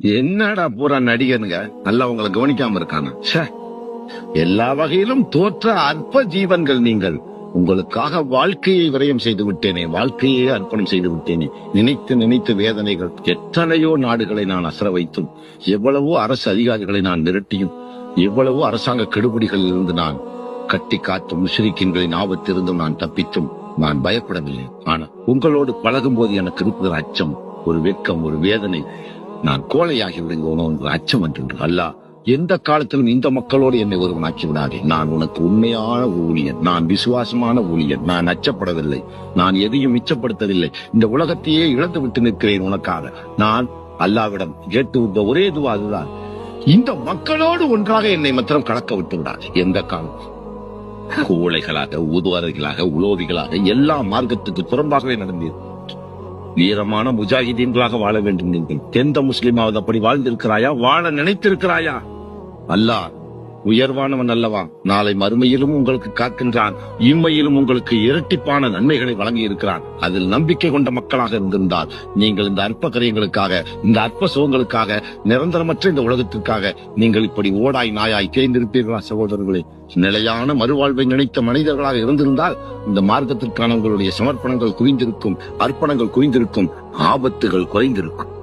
என்னடா பூரா நடிகனுங்க? நல்லா உங்களை கவனிக்காம இருக்கான? ச்சே. எல்லா வகையிலும் தோற்ற அற்ப ஜீவன்கள் நீங்கள். உங்களுக்காக வாழ்க்கையை விரயம் செய்து விட்டேனே வாழ்க்கையே அர்ப்பணம் செய்து விட்டேனே. நினைத்து நினைத்து வேதனைகள் எத்தனையோ நாடுகளை நான் அசர வைத்தும் எவ்வளவோ அரசு அதிகாரிகளை நான் மிரட்டியும் எவ்வளவோ அரசாங்க கெடுபிடிகளில் இருந்து நான் கட்டி காத்தும் முஷ்ரிக்கின்களின் ஆபத்திருந்தும் நான் தப்பித்தும் நான் பயப்படவில்லை. ஆனால் உங்களோடு பழகும் போது எனக்கு இருக்கிற அச்சம் ஒரு வெட்கம் ஒரு வேதனை நான் கோழையாகி விடுங்கோனோ என்று அச்சம் என்று அல்லாஹ் எந்த காலத்திலும் இந்த மக்களோடு என்னை ஒருவனாக்கி விடாதே. நான் உனக்கு உண்மையான ஊழியன் நான் விசுவாசமான ஊழியன் நான் அச்சப்படவில்லை நான் எதையும் மிச்சப்படுத்தவில்லை. இந்த உலகத்தையே இழந்து விட்டு நிற்கிறேன் உனக்காக. நான் அல்லாவிடம் கேட்டு விட்ட ஒரே இதுவா அதுதான். இந்த மக்களோடு ஒன்றாக என்னை மாத்திரம் கலக்க விட்டு விடாது. எந்த காலம்? கோழைகளாக ஊதுவாரிகளாக உலோவிகளாக எல்லா மார்க்கத்துக்கு புறம்பாகவே நடந்தீர்கள் வீரமான முஜாஹிதீன்களாக வாழ வேண்டும் நீங்கள். எந்த முஸ்லிமாவது அப்படி வாழ்ந்திருக்கிறாயா? வாழ நினைத்திருக்கிறாயா? அல்லாஹ் உயர்வானவன் அல்லவா? நாளை மறுமையிலும் உங்களுக்கு காக்கின்றான். இம்மையிலும் உங்களுக்கு இரட்டிப்பான நன்மைகளை வழங்கி இருக்கிறான் அதில் நம்பிக்கை கொண்ட மக்களாக இருந்திருந்தால் நீங்கள் இந்த அற்ப காரியங்களுக்காக இந்த அற்ப சுகங்களுக்காக நிரந்தரமற்ற இந்த உலகத்திற்காக நீங்கள் இப்படி ஓடாய் நாயாய் தேர்ந்திருப்பீர்களா சகோதரர்களே? நிலையான மறுவாழ்வை நினைத்த மனிதர்களாக இருந்திருந்தால் இந்த மார்க்கத்திற்கான உங்களுடைய சமர்ப்பணங்கள் குவிந்திருக்கும் அர்ப்பணங்கள் குவிந்திருக்கும் ஆபத்துகள் குறைந்திருக்கும்.